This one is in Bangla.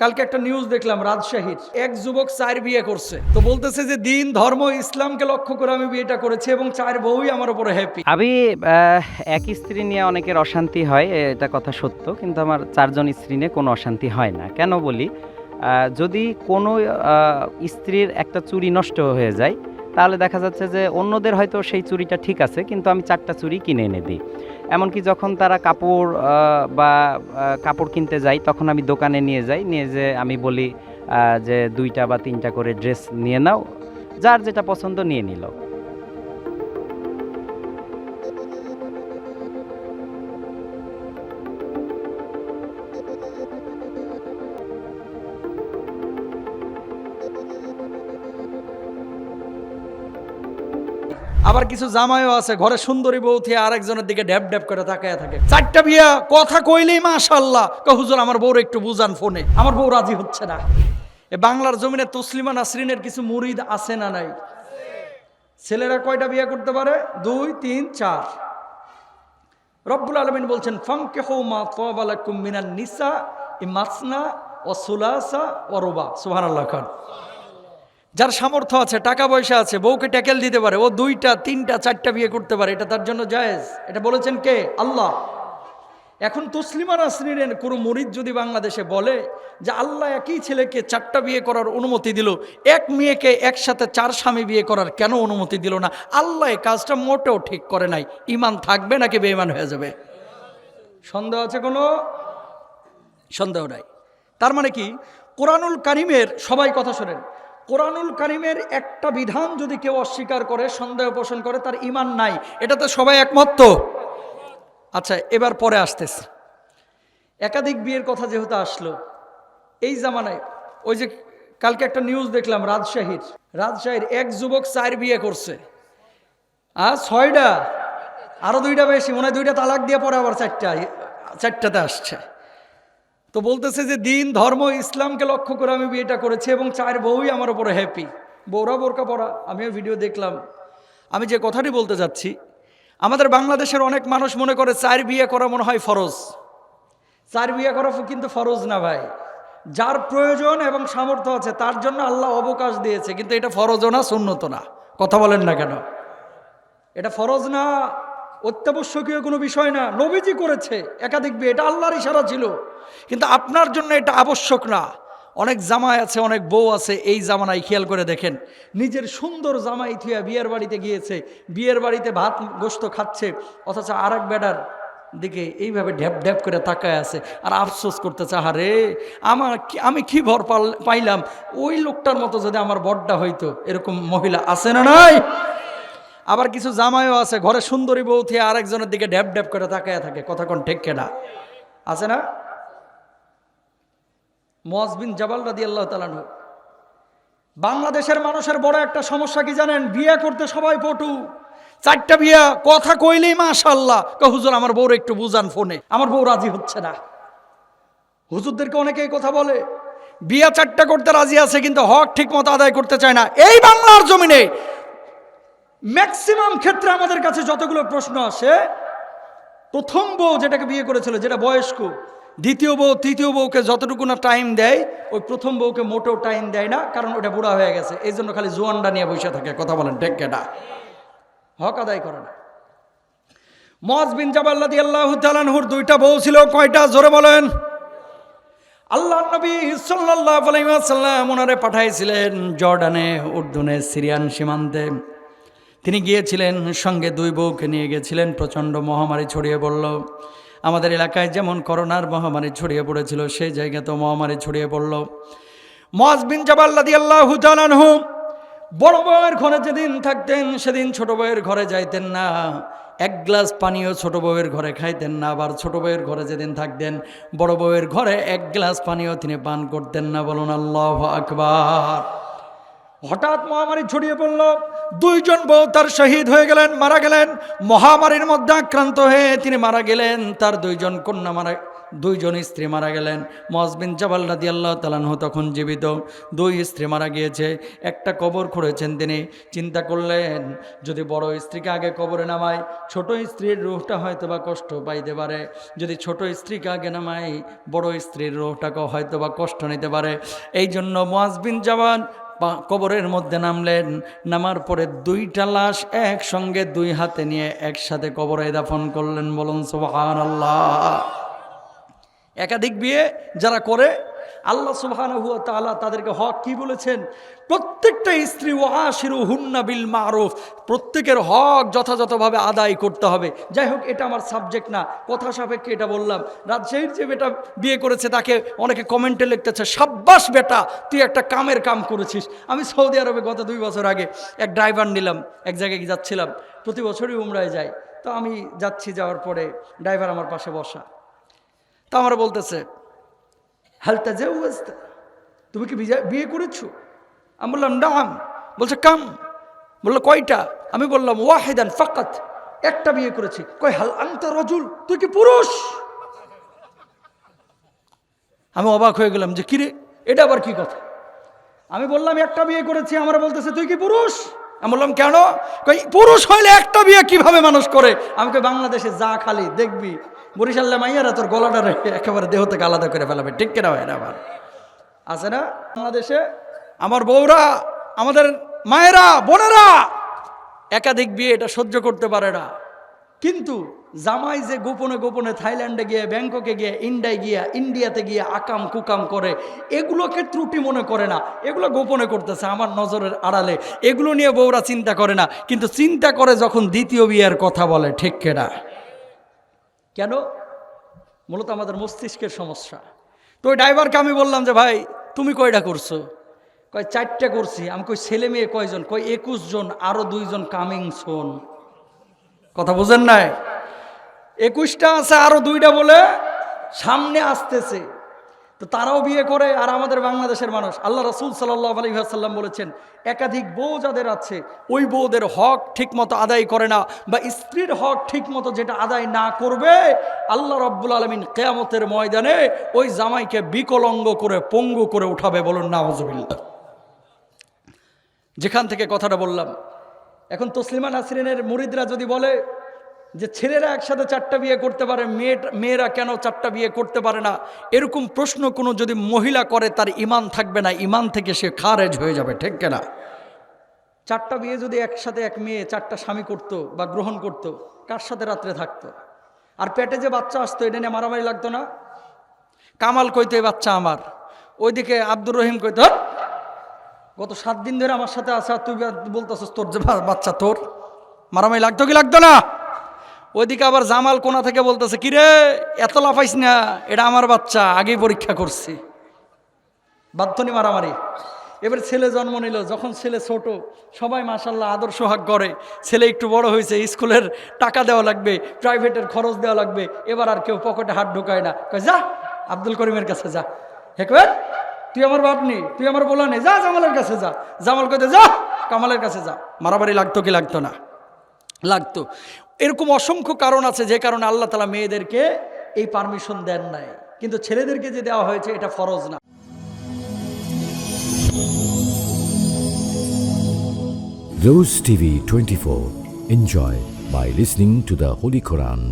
কালকে একটা নিউজ দেখলাম রাজশাহীর এক যুবক চার বিয়ে করছে। তো বলতেছে যে, দিন, ধর্ম, ইসলামকে লক্ষ্য করে আমি বিয়েটা করেছি এবং চার বউই আমার উপরে হ্যাপি আমি এক স্ত্রী নিয়ে অনেকের অশান্তি হয়, এটা কথা সত্য, কিন্তু আমার চারজন স্ত্রী নিয়ে কোনো অশান্তি হয় না। কেন বলি? যদি কোনো স্ত্রীর একটা চুরি নষ্ট হয়ে যায়, তাহলে দেখা যাচ্ছে যে অন্যদের হয়তো সেই চুরিটা ঠিক আছে, কিন্তু আমি চারটা চুরি কিনে এনে দিই। এমনকি যখন তারা কাপড় বা কাপড় কিনতে যায়, তখন আমি দোকানে নিয়ে যাই। নিয়ে যে আমি বলি যে দুইটা বা তিনটা করে ড্রেস নিয়ে নাও, যার যেটা পছন্দ নিয়ে নিল। আবার কিছু জামাইও আছে, ঘরে সুন্দরী বউ থেকে আরেকজনের দিকে ড্যাব ড্যাব করে তাকায় থাকে। চারটা বিয়া, কথা কইলেই মাশাল্লাহ হুজুর, আমার বউর একটু বুঝান ফোনে। আমার বউ রাজি হচ্ছে না। এ বাংলার জমিনে তসলিমা নাসরিনের কিছু মুরিদ আছে না নাই? ছেলেরা কয়টা বিয়ে করতে পারে? দুই, তিন, চার। রব্বুল আলমিন বলছেন ফাঙ্কে হো মা তবালাকুম মিনান নিসা ই মাসনা ও সুলাসা ও রোবা। সুহান আল্লাহ খান যার সামর্থ্য আছে, টাকা পয়সা আছে, বউকে ট্যাকেল দিতে পারে, ও দুইটা, তিনটা, চারটা বিয়ে করতে পারে, এটা তার জন্য জায়েজ। এটা বলেছেন কে? আল্লাহ। এখন তসলিমা নাসরিনের কোনো মরিদ যদি বাংলাদেশে বলে যে আল্লাহ একই ছেলেকে চারটা বিয়ে করার অনুমতি দিল, এক মেয়েকে একসাথে চার স্বামী বিয়ে করার কেন অনুমতি দিল না? আল্লাহ কাজটা মোটেও ঠিক করে নাই। ইমান থাকবে নাকি বেঈমান হয়ে যাবে? সন্দেহ আছে কোনো? সন্দেহ নাই। তার মানে কি? কোরআনুল কারিমের সবাই কথা শোনেন। কোরআনুল কারিমের একটা বিধান যদি কেউ অস্বীকার করে, সন্দেহ পোষণ করে, তার ইমান নাই। এটাতে সবাই একমত তো? আচ্ছা এবার পরে আসতেছে। একাধিক বিয়ের কথা যেহেতু আসলো, এই জামানায়, ওই যে কালকে একটা নিউজ দেখলাম, রাজশাহীর। রাজশাহীর এক যুবক চার বিয়ে করছে। আর ছয়টা, আরও দুইটা বেশি, মনে হয় দুইটা তালাক দিয়ে পরে আবার চারটা, চারটাতে আসছে। তো বলতেছে যে দিন, ধর্ম, ইসলামকে লক্ষ্য করে আমি বিয়েটা করেছি এবং চার বউই আমার ওপরে হ্যাপি বৌরা বোরকা পড়া আমিও ভিডিও দেখলাম। আমি যে কথাটি বলতে যাচ্ছি, আমাদের বাংলাদেশের অনেক মানুষ মনে করে চার বিয়ে করা মনে হয় ফরজ। চার বিয়ে করা কিন্তু ফরজ না ভাই। যার প্রয়োজন এবং সামর্থ্য আছে, তার জন্য আল্লাহ অবকাশ দিয়েছে, কিন্তু এটা ফরজও না সুন্নত না। কথা বলেন না কেন? এটা ফরজ না অত্যাবশ্যকীয় কোনো বিষয় না। নবীজি করেছে, একাধিক বিয়ে, এটা আল্লাহর ইশারা ছিল। কিন্তু আপনার জন্য এটা আবশ্যক না। অনেক জামাই আছে, অনেক বউ আছে, এই জামানায় খেয়াল করে দেখেন, নিজের সুন্দর জামাই থুয়া বিয়ের বাড়িতে গিয়েছে, বিয়ের বাড়িতে ভাত গোস্ত খাচ্ছে, অথচ আর এক বেডার দিকে এইভাবে ঢ্যাপ ঢ্যাপ করে তাকায় আছে, আর আফসোস করতেছে, আহারে, আমার আমি কি ভর পাইলাম? ওই লোকটার মতো যদি আমার বড্ডা হইতো, এরকম মহিলা আছে না নাই? আবার কিছু জামাইও আছে, ঘরে সুন্দরী বউ থেকে আরেকজনের দিকে ড্যাব ড্যাব করে তাকায় থাকে, কথা কোন ঠিক কেনা? আছে না? মজ বিন জাবাল রাদি আল্লাহ তালানহ বাংলাদেশের মানুষের বড় একটা সমস্যা কি জানেন? বিয়ে করতে সবাই পটু। চারটা বিয়া, কথা কইলেই মাশাল্লাহ হুজুর, আমার বউর একটু বুঝান ফোনে। আমার বউ রাজি হচ্ছে না। হুজুরদেরকে অনেকে কথা বলে, বিয়া চারটা করতে রাজি আছে, কিন্তু হক ঠিক মতো আদায় করতে চায় না। এই বাংলার জমিনে ম্যাক্সিমাম ক্ষেত্রে আমাদের কাছে যতগুলো প্রশ্ন আসে, প্রথম বউ যেটাকে বিয়ে করেছিল, যেটা বয়স্ক, দ্বিতীয় বউ, তৃতীয় বউকে যতটুকু না টাইম দেয়, ওই প্রথম বউকে মোটেও টাইম দেয় না, কারণ ওটা বুড়া হয়ে গেছে। এই জন্য খালি জোয়ানটা নিয়ে বসে থাকে, কথা বলেন টেক্কেটা হক আদায় করে না। মজ বিন জাবাল্লাদি আল্লাহ তালানহুর দুইটা বউ ছিল, কয়টা? জোরে বলেন। আল্লাহ নবী সাল্লাহ আলাইসাল্লাম ওনারে পাঠাইছিলেন জর্ডানে, উর্দুনে, সিরিয়ান সীমান্তে। তিনি গিয়েছিলেন, সঙ্গে দুই বউকে নিয়ে গেছিলেন প্রচণ্ড মহামারী ছড়িয়ে পড়ল। আমাদের এলাকায় যেমন করোনার মহামারী ছড়িয়ে পড়েছিল, সেই জায়গাতেও মহামারী ছড়িয়ে পড়ল। মজ বিন জাবাল্লাদি আল্লাহ তালানহু বড় বউয়ের ঘরে যেদিন থাকতেন, সেদিন ছোট বউয়ের ঘরে যাইতেন না। এক গ্লাস পানিও ছোট বউয়ের ঘরে খাইতেন না, আবার ছোট বউয়ের ঘরে যেদিন থাকতেন, বড় বউয়ের ঘরে এক গ্লাস পানিও তিনি পান করতেন না, বলুন আল্লাহ আকবার। হঠাৎ মহামারী ছড়িয়ে পড়ল। দুইজন বউ তার শহীদ হয়ে গেলেন, মারা গেলেন। মহামারীর মধ্যে আক্রান্ত হয়ে তিনি মারা গেলেন। তার দুইজন কন্যা মারা, দুইজন স্ত্রী মারা গেলেন। মজবিন জাবাল রাদি আল্লাহ তালানহ তখন জীবিত। দুই স্ত্রী মারা গিয়েছে। একটা কবর খুঁড়েছেন তিনি। চিন্তা করলেন, যদি বড় স্ত্রীকে আগে কবরে নামায় ছোট স্ত্রীর রুহটা হয়তো বা কষ্ট পাইতে পারে। যদি ছোট স্ত্রীকে আগে নামাই, বড় স্ত্রীর রুহটাকে হয়তো বা কষ্ট নিতে পারে। এই জন্য মোয়াজবিন জাবান কবরের মধ্যে নামলেন নামার পরে দুইটা লাশ একসঙ্গে দুই হাতে নিয়ে একসাথে কবরে দাফন করলেন বলুন সোহান আল্লাহ একাধিক বিয়ে যারা করে আল্লাহ সুবহান হুয়া তাআলা তাদেরকে হক কি বলেছেন? প্রত্যেকটা স্ত্রী ও আশিরু হুন্না বিল মারুফ, প্রত্যেকের হক যথাযথভাবে আদায় করতে হবে। যাই হোক, এটা আমার সাবজেক্ট না, কথা সাপেক্ষে এটা বললাম। রাজশাহীর যে বেটা বিয়ে করেছে, তাকে অনেকে কমেন্টে লিখতেছে, সাব্বাস বেটা, তুই একটা কামের কাম করেছিস। আমি সৌদি আরবে গত দুই বছর আগে এক ড্রাইভার নিলাম, এক জায়গায় যাচ্ছিলাম। প্রতি বছরই উমরায় যাই। তো আমি যাচ্ছি যাওয়ার পরে ড্রাইভার আমার পাশে বসা। তা আমার বলতেছে হালতা যে তুমি কি বিয়ে করেছ? আমি বললাম, নাম। বলছে, কাম। বলল, কয়টা? আমি বললাম, ওয়াহেদান ফাকাত। একটা বিয়ে করেছি। কয়, হাল আংতা রজুল? তুই কি পুরুষ? আমি অবাক হয়ে গেলাম যে, কিরে, এটা আবার কি কথা? আমি বললাম, একটা বিয়ে করেছি। আমার বলতেছে, তুই কি পুরুষ? আমি বললাম, কেন? পুরুষ হইলে একটা বিয়ে কীভাবে মানুষ করে? আমাকে বাংলাদেশে যা খালি, দেখবি। বরিশাল্লা মাইয়ারা তোর গলাটা একেবারে দেহ থেকে আলাদা করে ফেলাবে। ঠিক কেনা হয় না আবার আছে না? বাংলাদেশে আমার বউরা, আমাদের মায়েরা, বোনেরা একাধিক বিয়ে এটা সহ্য করতে পারে না। কিন্তু জামাই যে গোপনে গোপনে থাইল্যান্ডে গিয়ে, ব্যাংককে গিয়ে, ইন্ডিয়ায় গিয়া, ইন্ডিয়াতে গিয়ে আকাম কুকাম করে, এগুলোকে ত্রুটি মনে করে না। এগুলো গোপনে করতেছে আমার নজরের আড়ালে। এগুলো নিয়ে বউরা চিন্তা করে না। কিন্তু চিন্তা করে যখন দ্বিতীয় বিয়ের কথা বলে, ঠিক কেনা? কেন? মূলত আমাদের মস্তিষ্কের সমস্যা। তো ওই ড্রাইভারকে আমি বললাম যে, ভাই, তুমি কয়টা করছ? কয়, চারটা করছি। আমি কই, ছেলে মেয়ে কয়জন? কয়, একুশ জন আরও দুইজন কামিং সোন কথা বোঝেন নাই? একুশটা আছে আরও দুইটা বলে সামনে আসতেছে। তো তারাও বিয়ে করে আর আমাদের বাংলাদেশের মানুষ। আল্লাহ রসুল সাল্লাহ আলহিহাসাল্লাম বলেছেন, একাধিক বউ যাদের আছে, ওই বউদের হক ঠিকমতো আদায় করে না বা স্ত্রীর হক ঠিকমতো যেটা আদায় না করবে, আল্লাহ রব্বুল আলমিন কেয়ামতের ময়দানে ওই জামাইকে বিকলঙ্গ করে পঙ্গু করে উঠাবে বলুন না যেখান থেকে কথাটা বললাম। এখন তসলিমা নাসরিনের মুরিদরা যদি বলে যে ছেলেরা একসাথে চারটা বিয়ে করতে পারে মেয়ে মেয়েরা কেন চারটা বিয়ে করতে পারে না? এরকম প্রশ্ন কোনো যদি মহিলা করে, তার ইমান থাকবে না, ইমান থেকে সে খারেজ হয়ে যাবে, ঠিক কেনা? চারটা বিয়ে যদি একসাথে এক মেয়ে, চারটা স্বামী করতো বা গ্রহণ করতো, কার সাথে রাত্রে থাকতো? আর পেটে যে বাচ্চা আসতো, এটা নিয়ে মারামারি লাগতো না? কামাল কইতো, এই বাচ্চা আমার। ওইদিকে আব্দুর রহিম কইতো গত সাত দিন ধরে আমার সাথে আসা তুই বলতেছিস তোর যে বাচ্চা তোর। মারামারি লাগতো কি লাগতো না? ওইদিকে আবার জামাল কোনা থেকে বলতেছে, কিরে, এত লাফাইস না, এটা আমার বাচ্চা, আগেই পরীক্ষা করছি। বাধ্যনি মারামারি। এবার ছেলে জন্ম নিল, যখন ছেলে ছোট, সবাই মাসাল্লাহ আদর সোহাগ করে। ছেলে একটু বড় হয়েছে, স্কুলের টাকা দেওয়া লাগবে, প্রাইভেটের খরচ দেওয়া লাগবে, এবার আর কেউ পকেটে হাত ঢোকায় না। কয়, যা, আব্দুল করিমের কাছে যা। হেকবের তুই আমার বাপ নি, তুই আমার বলা নেই যা, জামালের কাছে যা। জামাল কইতে, যা, কামালের কাছে যা। মারামারি লাগতো কি লাগতো না? লাগতো। এরকম অসংখ্য কারণ আছে যে কারণে আল্লাহ তালা মেয়েদেরকে এই পারমিশন দেন নাই কিন্তু ছেলেদেরকে যে দেওয়া হয়েছে, এটা ফরজ না Rose TV 24. Enjoy by listening to the Holy Quran.